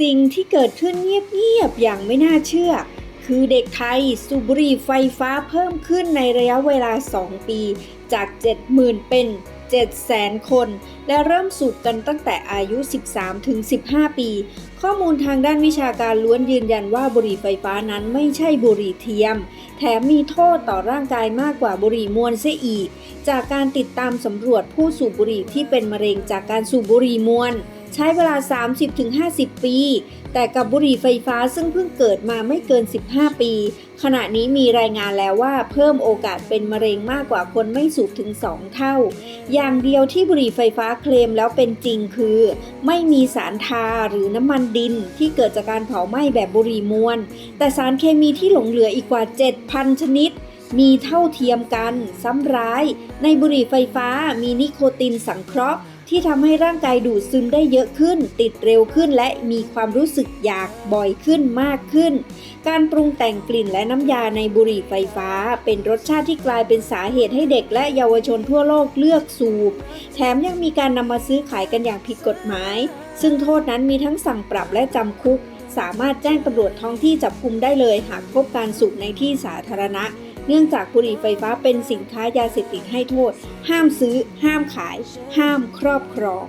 สิ่งที่เกิดขึ้นเงียบๆอย่างไม่น่าเชื่อ คือเด็กไทยสูบบุหรี่ไฟฟ้าเพิ่มขึ้นในระยะเวลา 2 ปี จาก 70,000 เป็น 700,000 คน และเริ่มสูบกันตั้งแต่อายุ 13-15 ปี ข้อมูลทางด้านวิชาการล้วนยืนยันว่าบุหรี่ไฟฟ้านั้นไม่ใช่บุหรี่เทียม แถมมีโทษต่อร่างกายมากกว่าบุหรี่มวลเสียอีก จากการติดตามสำรวจผู้สูบบุหรี่ที่เป็นมะเร็งจากการสูบบุหรี่มวล ใช้เวลา 30-50 ปี แต่กับบุหรี่ไฟฟ้าซึ่งเพิ่งเกิดมาไม่เกิน 15 ปี ขณะนี้มีรายงานแล้วว่าเพิ่มโอกาสเป็นมะเร็งมากกว่าคนไม่สูบถึง 2 เท่า อย่างเดียวที่บุหรี่ไฟฟ้าเคลมแล้วเป็นจริงคือ ไม่มีสารทาหรือน้ำมันดินที่เกิดจากการเผาไหม้แบบบุหรี่มวลแต่สารเคมีที่หลงเหลืออีกกว่า 7,000 ชนิดมีเท่าเทียมกัน ซ้ำร้าย ในบุหรี่ไฟฟ้ามีนิโคตินสังเคราะห์ ที่ทำให้ร่างกายดูดซึมได้เยอะขึ้น ติดเร็วขึ้นและมีความรู้สึกอยากบ่อยขึ้นมากขึ้น การปรุงแต่งกลิ่นและน้ำยาในบุหรี่ไฟฟ้า เป็นรสชาติที่กลายเป็นสาเหตุให้เด็กและเยาวชนทั่วโลกเลือกสูบ แถมยังมีการนำมาซื้อขายกันอย่างผิดกฎหมาย ซึ่งโทษนั้นมีทั้งสั่งปรับและจำคุก สามารถแจ้งตำรวจท้องที่จับกุมได้เลยหากพบการสูบในที่สาธารณะ เนื่องจากบุหรี่ไฟฟ้าเป็นสินค้ายาเสพติดให้โทษ ห้ามซื้อ ห้ามขาย ห้ามครอบครอง